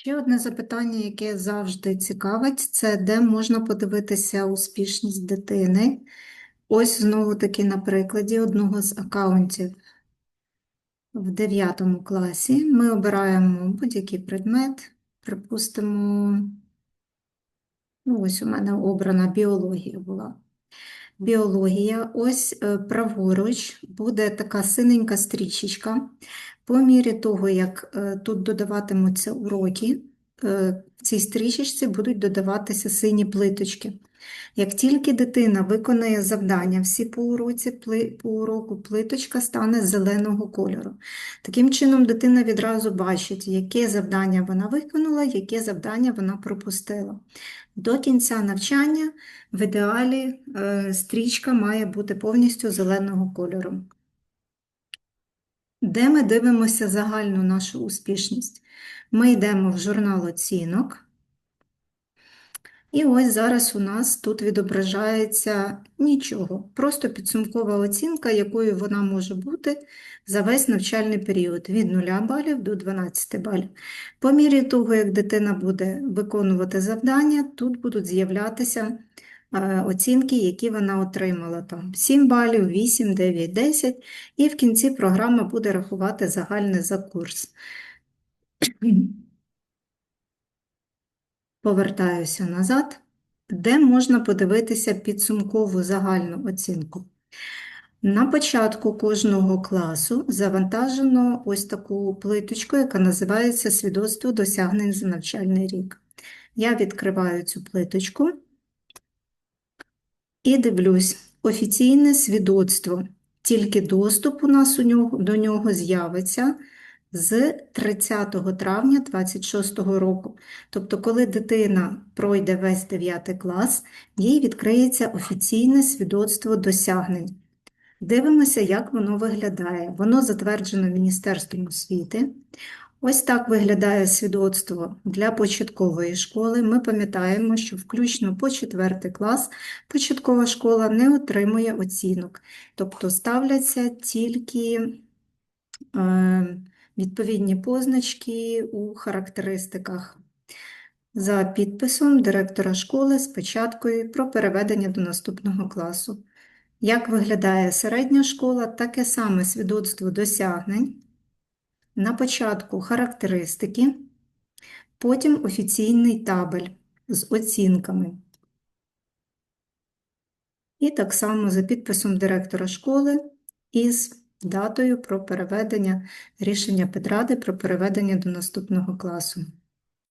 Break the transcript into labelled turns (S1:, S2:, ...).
S1: Ще одне запитання, яке завжди цікавить, це де можна подивитися успішність дитини. Ось знову таки на прикладі одного з аккаунтів в 9 класі. Ми обираємо будь-який предмет, припустимо, ну ось у мене обрана біологія була. Біологія, ось е, праворуч буде така синенька стрічечка. По мірі того, як е, тут додаватимуться уроки, е, в цій стрічечці будуть додаватися сині плиточки. Як тільки дитина виконає завдання всі по уроці, по уроку, плиточка стане зеленого кольору. Таким чином, дитина відразу бачить, яке завдання вона виконала, яке завдання вона пропустила. До кінця навчання в ідеалі е, стрічка має бути повністю зеленого кольору. Де ми дивимося загальну нашу успішність? Ми йдемо в журнал оцінок. І ось зараз у нас тут відображається нічого, просто підсумкова оцінка, якою вона може бути за весь навчальний період від 0 балів до 12 балів. По мірі того, як дитина буде виконувати завдання, тут будуть з'являтися оцінки, які вона отримала. Там 7 балів, 8, 9, 10, і в кінці програма буде рахувати загальне за курс. Повертаюся назад, де можна подивитися підсумкову загальну оцінку. На початку кожного класу завантажено ось таку плиточку, яка називається Свідоцтво досягнень за навчальний рік. Я відкриваю цю плиточку і дивлюсь офіційне свідоцтво. Тільки доступ у нас у нього, до нього з'явиться з 30 травня 2026 року. Тобто, коли дитина пройде весь 9 клас, їй відкриється офіційне свідоцтво досягнень. Дивимося, як воно виглядає. Воно затверджено Міністерством освіти. Ось так виглядає свідоцтво для початкової школи. Ми пам'ятаємо, що включно по 4 клас початкова школа не отримує оцінок, тобто ставляться тільки е, відповідні позначки у характеристиках за підписом директора школи з печаткою про переведення до наступного класу. Як виглядає середня школа, таке саме свідоцтво досягнень. На початку характеристики, потім офіційний табель з оцінками. І так само за підписом директора школи із датою про переведення рішення Петради про переведення до наступного класу.